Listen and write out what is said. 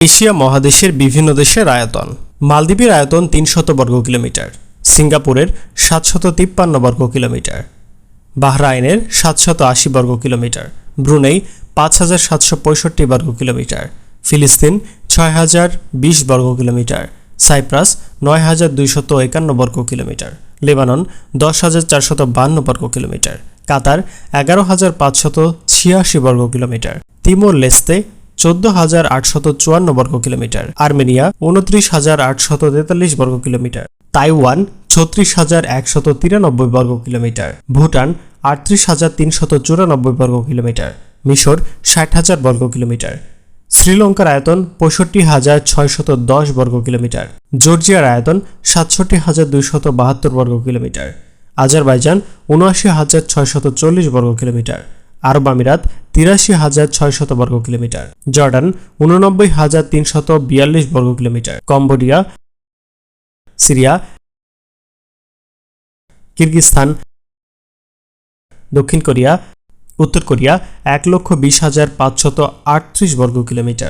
Asia মহাদেশের বিভিন্ন দেশের আয়তন। মালদ্বীপের আয়তন তিনশত বর্গ কিলোমিটার। সিঙ্গাপুরের সাতশত তিপ্পান্ন বর্গ কিলোমিটার। বাহরাইনের সাতশত আশি বর্গ কিলোমিটার। ব্রুনেই পাঁচ হাজার সাতশো পঁয়ষট্টি বর্গ কিলোমিটার। ফিলিস্তিন ছয় হাজার বিশ বর্গ কিলোমিটার। সাইপ্রাস নয় হাজার দুইশত একান্ন বর্গ কিলোমিটার। লেবানন দশ হাজার চারশত বান্ন বর্গ কিলোমিটার। কাতার এগারো হাজার পাঁচশত ছিয়াশি বর্গ কিলোমিটার। তিমোর লেস্তে চোদ্দ হাজার আটশত চুয়ান্ন বর্গ কিলোমিটার আর্মেনিয়া উনত্রিশ হাজার আটশত তেতাল্লিশ বর্গ কিলোমিটার তাইওয়ান ছত্রিশ হাজার একশত তিরানব্বই বর্গ কিলোমিটার ভুটান আটত্রিশ হাজার তিনশত চুরানব্বই বর্গ কিলোমিটার মিশর ষাট হাজার বর্গ কিলোমিটার শ্রীলঙ্কার আয়তন পঁয়ষট্টি হাজার ছয়শত দশ বর্গ কিলোমিটার জর্জিয়ার আয়তন সাতষট্টি হাজার দুইশত বাহাত্তর বর্গ কিলোমিটার আজারবাইজান উনআশি হাজার ছয়শত চল্লিশ বর্গ কিলোমিটার আরব আমিরাত তিরাশি হাজার ছয়শত বর্গ কিলোমিটার, জর্ডান উননব্বই হাজার তিনশত বিয়াল্লিশ বর্গ কিলোমিটার, কম্বোডিয়া, সিরিয়া কিরগিস্তান দক্ষিণ কোরিয়া, উত্তর কোরিয়া এক লক্ষ বিশ হাজার পাঁচশত আটত্রিশ বর্গ কিলোমিটার।